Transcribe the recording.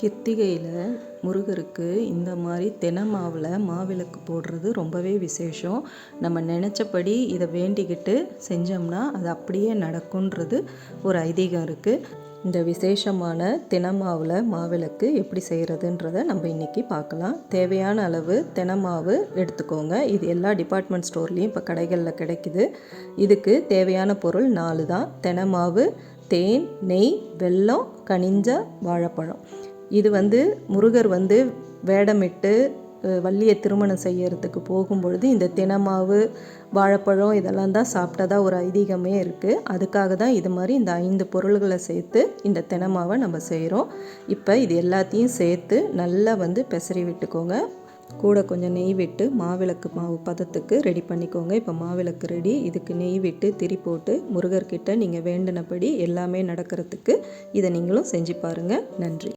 கித்திகையில் முருகருக்கு இந்த மாதிரி தெனை மாவில் மாவிளக்கு போடுறது ரொம்பவே விசேஷம். நம்ம நினச்சபடி இதை வேண்டிக்கிட்டு செஞ்சோம்னா அது அப்படியே நடக்குன்றது ஒரு ஐதீகம் இருக்குது இந்த விசேஷமான தினமாவில் மாவிளக்கு எப்படி செய்கிறதுன்றதை நம்ம இன்றைக்கி பார்க்கலாம். தேவையான அளவு தினமாவு எடுத்துக்கோங்க. இது எல்லா டிபார்ட்மெண்ட் ஸ்டோர்லேயும் இப்போ கடைகளில் கிடைக்குது. இதுக்கு தேவையான பொருள் நாலு தான். தினமாவு தேன் நெய் வெல்லம் கனிஞ்ச வாழைப்பழம். இது வந்து முருகர் வந்து வேடமிட்டு வள்ளியை திருமணம் செய்யறதுக்கு போகும்பொழுது இந்த தினமாவு வாழைப்பழம் இதெல்லாம் தான் சாப்பிட்டதா ஒரு ஐதீகமே இருக்குது அதுக்காக தான் இது மாதிரி இந்த ஐந்து பொருள்களை சேர்த்து இந்த தினமாவை நம்ம செய்கிறோம் இப்போ இது எல்லாத்தையும் சேர்த்து நல்லா வந்து பெசரி விட்டுக்கோங்க. கூட கொஞ்சம் நெய் விட்டு மாவிளக்கு மாவு பதத்துக்கு ரெடி பண்ணிக்கோங்க. இப்போ மாவிளக்கு ரெடி இதுக்கு நெய் விட்டு திரி போட்டு முருகர்கிட்ட நீங்கள் வேண்டினபடி எல்லாமே நடக்கிறதுக்கு இதை நீங்களும் செஞ்சு பாருங்கள் நன்றி.